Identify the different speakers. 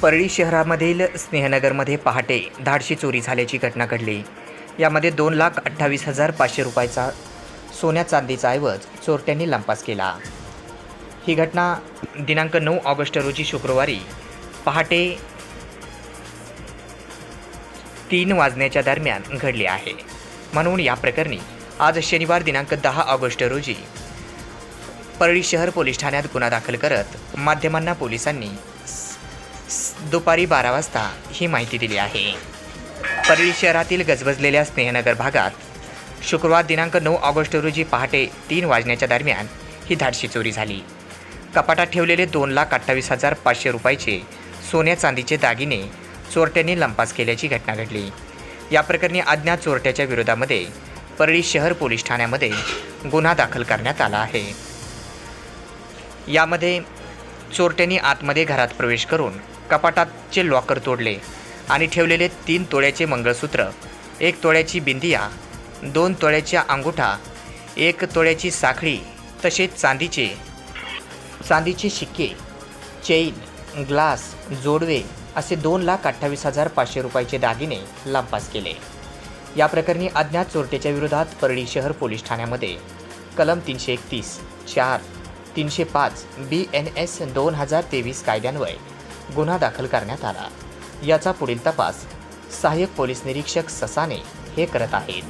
Speaker 1: परळी शहरामधील स्नेहनगरमध्ये पहाटे धाडशी चोरी झाल्याची घटना घडली. यामध्ये दोन लाख अठ्ठावीस हजार पाचशे रुपयाचा सोन्या चांदीचा ऐवज चोरट्यांनी लंपास केला. ही घटना दिनांक नऊ ऑगस्ट रोजी शुक्रवारी पहाटे तीन वाजण्याच्या दरम्यान घडली आहे. म्हणून या प्रकरणी आज शनिवार दिनांक दहा ऑगस्ट रोजी परळी शहर पोलीस ठाण्यात गुन्हा दाखल करत माध्यमांना पोलिसांनी दुपारी बारा वाजता ही माहिती दिली आहे. परळी शहरातील गजबजलेल्या स्नेहनगर भागात शुक्रवार दिनांक नऊ ऑगस्ट रोजी पहाटे तीन वाजण्याच्या दरम्यान ही धाडशी चोरी झाली. कपाटात ठेवलेले दोन लाख अठ्ठावीस हजार पाचशे रुपयाचे सोन्या चांदीचे दागिने चोरट्यांनी लंपास केल्याची घटना घडली. या प्रकरणी अज्ञात चोरट्याच्या विरोधामध्ये परळी शहर पोलीस ठाण्यामध्ये गुन्हा दाखल करण्यात आला आहे. यामध्ये चोरट्यांनी आतमध्ये घरात प्रवेश करून कपाटाचे लॉकर तोडले आणि ठेवलेले तीन तोळ्याचे मंगळसूत्र एक तोळ्याची बिंदिया दोन तोळ्याच्या अंगुठा एक तोळ्याची साखळी तसेच चांदीचे चांदीचे शिक्के चेन ग्लास जोडवे असे दोन लाख अठ्ठावीस हजार पाचशे रुपयाचे दागिने लंपास केले. या प्रकरणी अज्ञात चोरट्याच्या विरोधात परळी शहर पोलीस ठाण्यामध्ये कलम तीनशे एकतीस चार तीनशे पाच बी एन एस दोन हजार तेवीस कायद्यान्वये गुन्हा दाखल करण्यात आला. याचा पुढील तपास सहाय्यक पोलीस निरीक्षक ससाने हे करत आहेत.